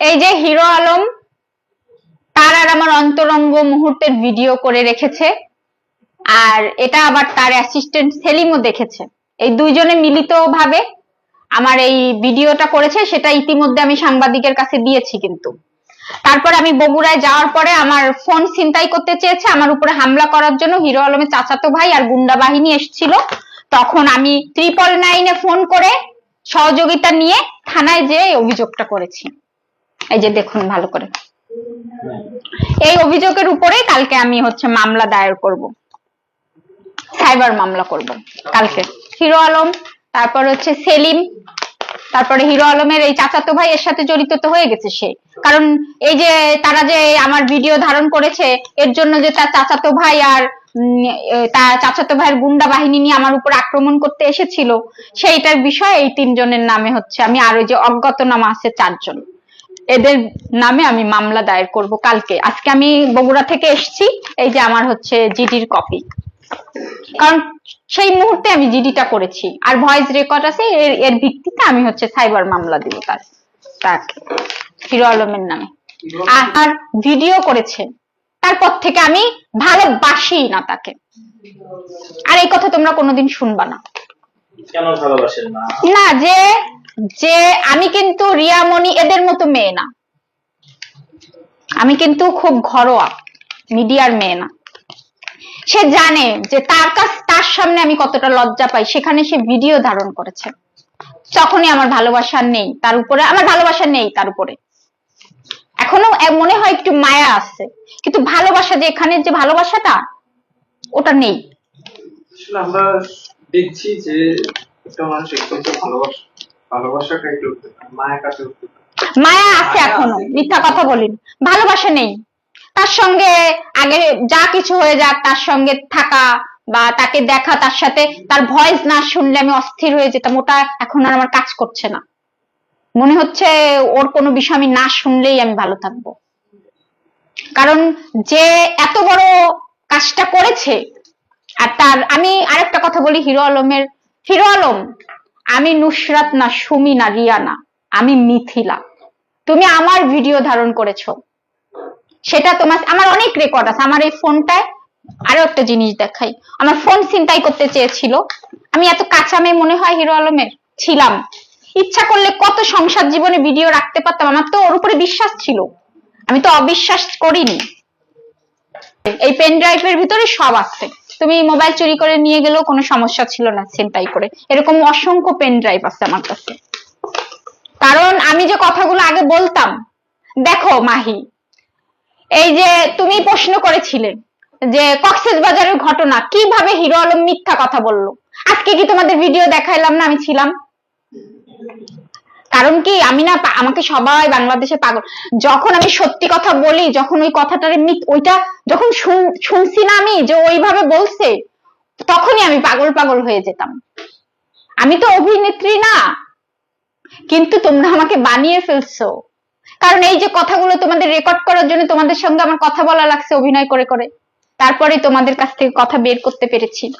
এই যে হিরো আলম, তার আর আমার অন্তরঙ্গ মুহূর্তের ভিডিও করে রেখেছে। আর এটা আবার তার অ্যাসিস্ট্যান্ট সেলিমও দেখেছে। এই দুইজনে মিলিত ভাবে আমার এই ভিডিওটা করেছে, সেটা ইতিমধ্যে আমি সাংবাদিকের কাছে দিয়েছি কিন্তু। তারপর আমি বগুড়ায় যাওয়ার পরে আমার ফোন ছিনতাই করতে চেয়েছে, আমার উপরে হামলা করার জন্য হিরো আলমের চাচাতো ভাই আর গুন্ডা বাহিনী এসেছিল। তখন আমি ট্রিপল নাইনে ফোন করে সহযোগিতা নিয়ে থানায় যেয়ে অভিযোগটা করেছি। এই যে দেখুন ভালো করে। এই অভিযোগের উপরে কালকে আমি হচ্ছে মামলা দায়ের করব। সাইবার মামলা করব কালকে। হিরো আলম, তারপর হচ্ছে সেলিম, তারপরে হিরো আলমের এই চাচাতো ভাই এর সাথে জড়িত তো হয়ে গেছে সে। কারণ এই যে তারা যে আমার ভিডিও ধারণ করেছে, এর জন্য যে তার চাচাতো ভাই আর তার চাচাতো ভাইয়ের গুন্ডা বাহিনী নিয়ে আমার উপর আক্রমণ করতে এসেছিল, সেইটার বিষয়ে এই তিনজনের নামে হচ্ছে আমি আর ওই যে অজ্ঞাতনামা আছে চারজন। এদের নামে আমি মামলা দায়ের করব কালকে। আজকে আমি বগুড়া থেকে এসেছি এই যে আমার হচ্ছে জিডির কপি। কারণ সেই মুহূর্তে আমি জিডিটা করেছি। আর ভয়েস রেকর্ড আছে এর এর ভিত্তিতে আমি হচ্ছে সাইবার মামলা দিব তার তাকে হিরো আলমের নামে। আর- ভিডিও করেছে। তারপর থেকে আমি ভালোবাসি না তাকে। আর এই কথা তোমরা কোনোদিন শুনবা না। কেন ভালোবাসেন না? না যে যে আমি কিন্তু রিয়ামণি এদের মতো মেয়ে না। আমি কিন্তু খুব ঘরোয়া মিডিয়ার মেয়ে না। সে জানে যে তার কাছ, তার সামনে আমি কতটা লজ্জা পাই, সেখানে সে ভিডিও ধারণ করেছে। তখনই আমার ভালোবাসা নেই তার উপরে, আমার ভালোবাসা নেই তার উপরে। এখনও মনে হয় একটু মায়া আছে, কিন্তু ভালোবাসা যে এখানে যে ভালোবাসাটা, ওটা নেই। আমরা দেখছি যে একটা মানুষ ভালোবাসা। মায়ের কাছে মায়া আছে এখনও মিথ্যা কথা বলিনি। ভালোবাসা নেই। তার সঙ্গে আগে যা কিছু হয়ে যাক তার সঙ্গে থাকা বা তাকে দেখা তার সাথে তার ভয়েস না শুনলে আমি অস্থির হয়ে যেতাম। ওটা এখন আর আমার কাজ করছে না। মনে হচ্ছে ওর কোনো বিষয় আমি না শুনলেই আমি ভালো থাকব। কারণ যে এত বড় কাজটা করেছে আর তার আমি আরেকটা কথা বলি হিরো আলমের হিরো আলম আমি নুসরাত না সুমি না রিয়া না আমি মিথিলা। তুমি আমার ভিডিও ধারণ করেছ। সেটা তোমার, আমার অনেক রেকর্ড আছে। আমার এই ফোনটায় আরও একটা জিনিস দেখাই। আমার ফোন চিন্তাই করতে চেয়েছিল। আমি এত কাঁচা মেয়ে মনে হয় হিরো আলমের ছিলাম। ইচ্ছা করলে কত সংসার জীবনে ভিডিও রাখতে পারতাম, আমার তো ওর উপরে বিশ্বাস ছিল। আমি তো অবিশ্বাস করিনি। এই পেন ড্রাইভের ভিতরে সব আছে। তুমি মোবাইল চুরি করে নিয়ে গেলেও কোনো সমস্যা ছিল না ছিনতাই করে। এরকম অসংখ্য পেন ড্রাইভ আছে আমার কাছে। কারণ আমি যে কথাগুলো আগে বলতাম, দেখো মাহি, এই যে তুমি প্রশ্ন করেছিলে যে কক্সেস বাজারের ঘটনা, কীভাবে হিরো আলম মিথ্যা কথা বলল? আজকে কি তোমাদের ভিডিও দেখাইলাম না আমি ছিলাম? কারণ কি? আমি না আমাকে সবাই বাংলাদেশে পাগল। যখন আমি সত্যি কথা বলি, যখন ওই কথাটার মিথ ওইটা যখন শুন- শুনছি না আমি যে ওইভাবে বলছে, তখনই আমি পাগল পাগল হয়ে যেতাম। আমি তো অভিনেত্রী না। কিন্তু তোমরা আমাকে বানিয়ে ফেলছো। কারণ এই যে কথাগুলো তোমাদের রেকর্ড করার জন্য তোমাদের সঙ্গে আমার কথা বলা লাগছে, অভিনয় করে করে। তারপরে তোমাদের কাছ থেকে কথা বের করতে পেরেছি।